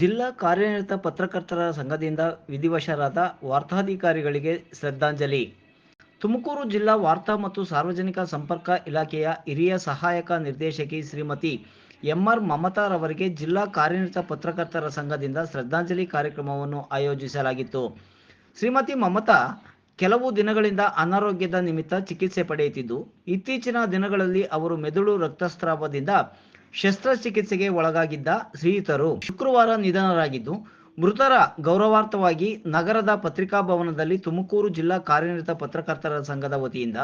ಜಿಲ್ಲಾ ಕಾರ್ಯನಿರತ ಪತ್ರಕರ್ತರ ಸಂಘದಿಂದ ವಿಧಿವಶರಾದ ವಾರ್ತಾಧಿಕಾರಿಗಳಿಗೆ ಶ್ರದ್ಧಾಂಜಲಿ. ತುಮಕೂರು ಜಿಲ್ಲಾ ವಾರ್ತಾ ಮತ್ತು ಸಾರ್ವಜನಿಕ ಸಂಪರ್ಕ ಇಲಾಖೆಯ ಹಿರಿಯ ಸಹಾಯಕ ನಿರ್ದೇಶಕಿ ಶ್ರೀಮತಿ ಎಂಆರ್ ಮಮತಾರವರಿಗೆ ಜಿಲ್ಲಾ ಕಾರ್ಯನಿರತ ಪತ್ರಕರ್ತರ ಸಂಘದಿಂದ ಶ್ರದ್ಧಾಂಜಲಿ ಕಾರ್ಯಕ್ರಮವನ್ನು ಆಯೋಜಿಸಲಾಗಿತ್ತು. ಶ್ರೀಮತಿ ಮಮತಾ ಕೆಲವು ದಿನಗಳಿಂದ ಅನಾರೋಗ್ಯದ ನಿಮಿತ್ತ ಚಿಕಿತ್ಸೆ ಪಡೆಯುತ್ತಿದ್ದು, ಇತ್ತೀಚಿನ ದಿನಗಳಲ್ಲಿ ಅವರು ಮೆದುಳು ರಕ್ತಸ್ರಾವದಿಂದ ಶಸ್ತ್ರಚಿಕಿತ್ಸೆಗೆ ಒಳಗಾಗಿದ್ದ ಶ್ರೀಯುತರು ಶುಕ್ರವಾರ ನಿಧನರಾಗಿದ್ದು, ಮೃತರ ಗೌರವಾರ್ಥವಾಗಿ ನಗರದ ಪತ್ರಿಕಾ ಭವನದಲ್ಲಿ ತುಮಕೂರು ಜಿಲ್ಲಾ ಕಾರ್ಯನಿರತ ಪತ್ರಕರ್ತರ ಸಂಘದ ವತಿಯಿಂದ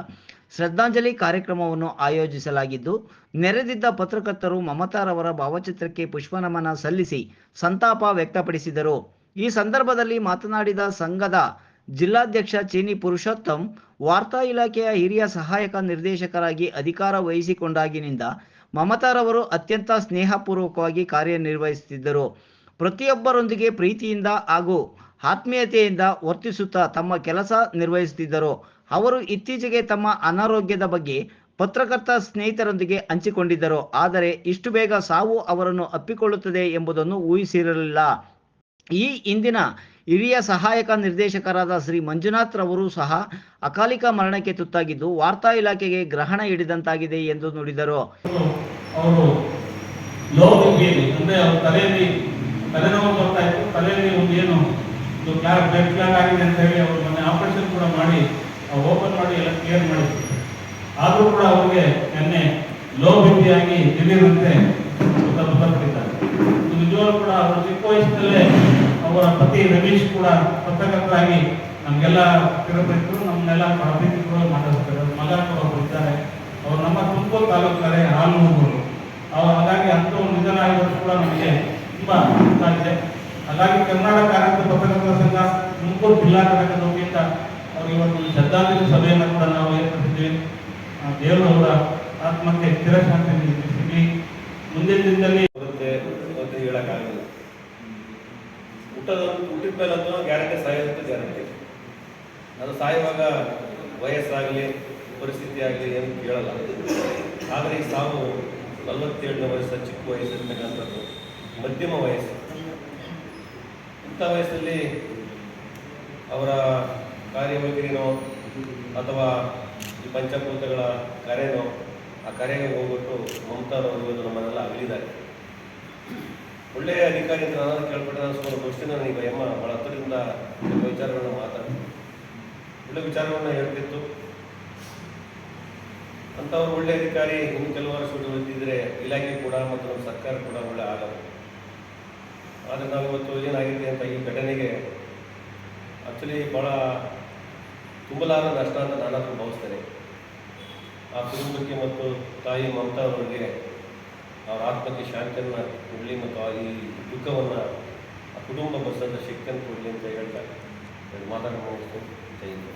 ಶ್ರದ್ಧಾಂಜಲಿ ಕಾರ್ಯಕ್ರಮವನ್ನು ಆಯೋಜಿಸಲಾಗಿದ್ದು, ನೆರೆದಿದ್ದ ಪತ್ರಕರ್ತರು ಮಮತಾರವರ ಭಾವಚಿತ್ರಕ್ಕೆ ಪುಷ್ಪನಮನ ಸಲ್ಲಿಸಿ ಸಂತಾಪ ವ್ಯಕ್ತಪಡಿಸಿದರು. ಈ ಸಂದರ್ಭದಲ್ಲಿ ಮಾತನಾಡಿದ ಸಂಘದ ಜಿಲ್ಲಾಧ್ಯಕ್ಷ ಚೀನಿ ಪುರುಷೋತ್ತಮ್, ವಾರ್ತಾ ಇಲಾಖೆಯ ಹಿರಿಯ ಸಹಾಯಕ ನಿರ್ದೇಶಕರಾಗಿ ಅಧಿಕಾರ ವಹಿಸಿಕೊಂಡಾಗಿನಿಂದ ಮಮತಾರವರು ಅತ್ಯಂತ ಸ್ನೇಹಪೂರ್ವಕವಾಗಿ ಕಾರ್ಯನಿರ್ವಹಿಸುತ್ತಿದ್ದರು. ಪ್ರತಿಯೊಬ್ಬರೊಂದಿಗೆ ಪ್ರೀತಿಯಿಂದ ಹಾಗೂ ಆತ್ಮೀಯತೆಯಿಂದ ವರ್ತಿಸುತ್ತಾ ತಮ್ಮ ಕೆಲಸ ನಿರ್ವಹಿಸುತ್ತಿದ್ದರು. ಅವರು ಇತ್ತೀಚೆಗೆ ತಮ್ಮ ಅನಾರೋಗ್ಯದ ಬಗ್ಗೆ ಪತ್ರಕರ್ತ ಸ್ನೇಹಿತರೊಂದಿಗೆ ಹಂಚಿಕೊಂಡಿದ್ದರು. ಆದರೆ ಇಷ್ಟು ಬೇಗ ಸಾವು ಅವರನ್ನು ಅಪ್ಪಿಕೊಳ್ಳುತ್ತದೆ ಎಂಬುದನ್ನು ಊಹಿಸಿರಲಿಲ್ಲ. ಈ ಇಂದಿನ ಹಿರಿಯ ಸಹಾಯಕ ನಿರ್ದೇಶಕರಾದ ಶ್ರೀ ಮಂಜುನಾಥ್ ರವರು ಸಹ ಅಕಾಲಿಕ ಮರಣಕ್ಕೆ ತುತ್ತಾಗಿದ್ದು ವಾರ್ತಾ ಇಲಾಖೆಗೆ ಗ್ರಹಣ ಹಿಡಿದಂತಾಗಿದೆ ಎಂದು ನುಡಿದರು. ಆದರೂ ಕೂಡ ಅವರಿಗೆ ನಿನ್ನೆ ಲೋ ನಿಜವಾಗ್ಲೂ ಕೂಡ ಅವರು ಚಿಕ್ಕ ವಯಸ್ಸಿನಲ್ಲೇ ಅವರ ಪತಿ ರಮೇಶ್ ಕೂಡ ಪತ್ರಕರ್ತರಾಗಿ ನಮಗೆಲ್ಲ ತಿರುಪತಿದ್ರು ನಮ್ಮನ್ನೆಲ್ಲ ಪ್ರೀತಿ ಕೂಡ ಮಾಡಿಸ್ತಾರೆ ಅವ್ರ ಮಗ ಕೂಡ ಇದ್ದಾರೆ. ಅವ್ರು ನಮ್ಮ ತುಮಕೂರು ತಾಲೂಕಾರೆ ಹಾಲೂರು ಅವ್ರು ಹಾಗಾಗಿ ಜನ ನಿಧನ ಆಗಿರೋದು ಕೂಡ ನಮಗೆ ತುಂಬ ಇದೆ ಹಾಗಾಗಿ ಕರ್ನಾಟಕ ಕಾರ್ಯಕರ್ತ ಪತ್ರಕರ್ತರ ಸಂಘ ತುಮಕೂರು ಜಿಲ್ಲಾ ಘಟಕದ ವತಿಯಿಂದ ಇವತ್ತು ಈ ಶ್ರದ್ಧಾಂಜಲಿ ಸಭೆಯನ್ನು ಕೂಡ ನಾವು ಏರ್ಪಡಿಸಿದ್ವಿ. ದೇವರು ಅವರ ಆತ್ಮಕ್ಕೆ ಚಿರಶಾಂತಿ ಸಿಗಲಿ ಮುಂದಿನ ದಿನದಲ್ಲಿ ಹುಟ್ಟದ ಹುಟ್ಟಿದ ಮೇಲೆ ಅಂತೂ ಗ್ಯಾರಂಟಿ ಸಾಯೋದಂತ ಗ್ಯಾರಂಟಿ ಅದು ಸಾಯುವಾಗ ವಯಸ್ಸಾಗಲಿ ಪರಿಸ್ಥಿತಿ ಆಗಲಿ ಏನು ಕೇಳಲ್ಲ. ಆದರೆ ಈ ಸಾವು ನಲವತ್ತೇಳನೇ ವಯಸ್ಸು, ಚಿಕ್ಕ ವಯಸ್ಸಿರ್ತಕ್ಕಂಥದ್ದು, ಮಧ್ಯಮ ವಯಸ್ಸು. ಇಂಥ ವಯಸ್ಸಲ್ಲಿ ಅವರ ಕಾರ್ಯವೈಖರಿನೋ ಅಥವಾ ಈ ಪಂಚಭೂತಗಳ ಕರೆನೋ ಆ ಕರೆಗೆ ಹೋಗ್ಬಿಟ್ಟು ಮಮತಾರವರು ನಮ್ಮನ್ನೆಲ್ಲ ಅಗಲಿದ್ದಾರೆ ಒಳ್ಳೆಯ ಅಧಿಕಾರಿ ಅಂತ ನಾನು ಕೇಳ್ಬಿಟ್ಟು ನಾನು ಸುಮಾರು ನಾನು ನನಗೆ ಎಮ್ಮ ಭಾಳ ಹತ್ತಿರದಿಂದ ವಿಚಾರಗಳನ್ನ ಮಾತಾಡಿ ಒಳ್ಳೆ ವಿಚಾರಗಳನ್ನ ಹೇಳ್ತಿತ್ತು. ಅಂಥವ್ರು ಒಳ್ಳೆ ಅಧಿಕಾರಿ, ಇನ್ನು ಕೆಲವರು ಸುಳ್ಳು ಬಂದಿದ್ರೆ ಇಲಾಖೆ ಕೂಡ ಮತ್ತು ನಮ್ಮ ಸರ್ಕಾರ ಕೂಡ ಒಳ್ಳೆ ಆಗಲ್ಲ. ಆದರೆ ನಾವು ಇವತ್ತು ಏನಾಗಿದೆ ಅಂತ ಈ ಘಟನೆಗೆ ಆ್ಯಕ್ಚುಲಿ ಭಾಳ ತುಂಬಲಾರ ನಷ್ಟ ಅಂತ ನಾನು ಭಾವಿಸ್ತೇನೆ. ಆ ಕುಟುಂಬಕ್ಕೆ ಮತ್ತು ತಾಯಿ ಮಮತಾ ಅವರಿಗೆ ಅವರ ಆತ್ಮಕ್ಕೆ ಶಾಂತಿಯನ್ನು ಕೊಡಲಿ ಮತ್ತು ಈ ದುಃಖವನ್ನು ಆ ಕುಟುಂಬ ಬಸದ ಶಕ್ತಿಯನ್ನು ಕೊಡಲಿ ಅಂತ ಹೇಳ್ತಾರೆ ಆಯ್ತು.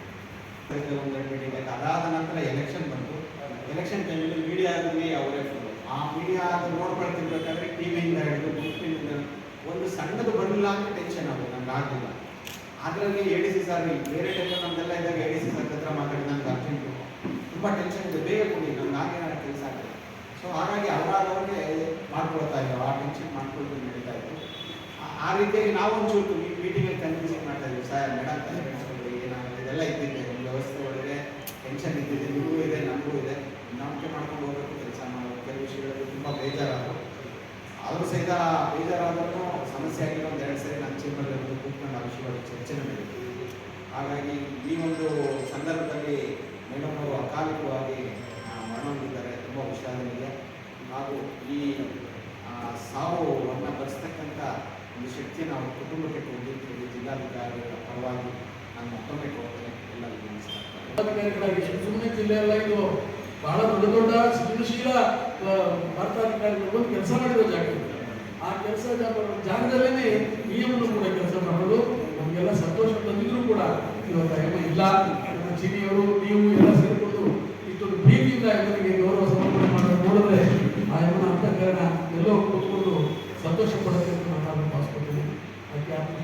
ಅದಾದ ನಂತರ ಎಲೆಕ್ಷನ್ ಬಂತು. ಎಲೆಕ್ಷನ್ ಟೈಮಲ್ಲಿ ಮೀಡಿಯಾದಲ್ಲಿ ಅವರೇ ಆ ಮೀಡಿಯಾ ನೋಡ್ಕೊಳ್ತಿರ್ಬೇಕಾದ್ರೆ ಟಿವಿಯಿಂದ ಹಿಡಿದು ಬುಕ್ಕಿನಿಂದ ಒಂದು ಸಣ್ಣದು ಬರಲಿಲ್ಲ ಅಂತ ಟೆನ್ಷನ್ ಆಗುತ್ತೆ ನಮ್ಗೆ ಆಗಲಿಲ್ಲ. ಅದರಲ್ಲಿ ಎ ಡಿ ಸಿ ಸರ್ ಬೇರೆ ಟೈಮಲ್ಲಿ ನಮ್ದೆಲ್ಲ ಇದ್ದಾಗ ಎ ಡಿ ಸಿ ಸರ್ ಹತ್ರ ಮಾತಾಡಿ ನಮ್ಗೆ ಅರ್ಜೆಂಟು. ತುಂಬ ಟೆನ್ಷನ್ ಇದೆ, ಬೇಗ ಕೊಡಿ ನಮ್ಗೆ ಆಗೇನಾದ್ರು ಕೆಲಸ ಆಗಿದೆ ಸೊ ಹಾಗಾಗಿ ಅವರಾದವ್ರಿಗೆ ಮಾಡ್ಕೊಳ್ತಾ ಇದ್ದಾವೆ ಆ ಟೆನ್ಷನ್ ಮಾಡ್ಕೊಂಡು ನಡೀತಾ ಇತ್ತು. ಆ- ರೀತಿಯಾಗಿ ನಾವು ಒಂಚೂರು ಮೀಟಿಂಗಲ್ಲಿ ಕನ್ಫ್ಯೂಷನ್ ಮಾಡ್ತಾ ಇದ್ದೀವಿ ಸರ್ ಮೇಡಮ್ ತಲೆ ಕೆಡಿಸ್ಕೊಂಡ್ರಿ ಏನಾಗುತ್ತೆ? ಇದೆಲ್ಲ ಇದ್ದಿದೆ ಒಂದು ವ್ಯವಸ್ಥೆ ಒಳಗೆ ಟೆನ್ಷನ್ ಇದ್ದಿದೆ, ನಿಮಗೂ ಇದೆ, ನಮಗೂ ಇದೆ. ನಂಬಿಕೆ ಮಾಡ್ಕೊಂಡು ಹೋಗಬೇಕು ಕೆಲಸ ಮಾಡೋದು, ಕೆಲವು ವಿಷಯಗಳಲ್ಲಿ ತುಂಬ ಬೇಜಾರಾದ್ರು. ಆದರೂ ಸಹಿತ ಬೇಜಾರಾದ್ರೂ ಸಮಸ್ಯೆ ಆಗಿರೋ ಒಂದು ಎರಡು ಸರಿ ನನ್ನ ಚೇಂಬರ್ಗೆ ಬಂದು ಕೂತ್ಕೊಂಡು ಆ ವಿಷಯವಾಗಿ ಚರ್ಚೆ ನಡೀತೀವಿ ಹಾಗಾಗಿ ಈ ಒಂದು ಸಂದರ್ಭದಲ್ಲಿ ಮೇಡಮ್ ಅವರು ಅಕಾಲಿಕವಾಗಿ ಮರಣ ಹೊಂದಿದ್ದಾರೆ ತುಂಬ ವಿಷಾದನಿದೆ ಹಾಗೂ ಈ ಆ, ನಮ್ಮ ಬರೆಸ್ತಕ್ಕಂಥ ಒಂದು ಶಕ್ತಿ ನಾವು ಕುಟುಂಬಕ್ಕೆ ಕೊಡಲಿ ಜಿಲ್ಲಾಧಿಕಾರಿಗಳ ಪರವಾಗಿ ನಾನು ಮತ್ತೊಮ್ಮೆ ಕೊಡ್ತೇನೆ. ಎಲ್ಲರಿಗೂ ಸುಮ್ಮನೆ ಜಿಲ್ಲೆಯಲ್ಲ ಇದು. ಬಹಳ ದೊಡ್ಡ ದೊಡ್ಡ ಸೃಜನಶೀಲ ವಾರ್ತಾಧಿಕಾರಿಗಳು ಬಂದು ಕೆಲಸ ಮಾಡಿರೋ ಜಾಗ ಆ ಕೆಲಸ ಜಾಗದಲ್ಲೇ ನಿಯಮನ ಕೂಡ ಕೆಲಸ ಮಾಡೋದು. ನಮಗೆಲ್ಲ ಸಂತೋಷ ತಂದಿದ್ರು ಕೂಡ ಇವತ್ತು ಇಲ್ಲ ಚಿನಿಯವರು ನೀವು ಎಲ್ಲ ಸೇರಿಕೊಂಡು ಇಷ್ಟೊಂದು ಪ್ರೀತಿಯಿಂದ ಇವರಿಗೆ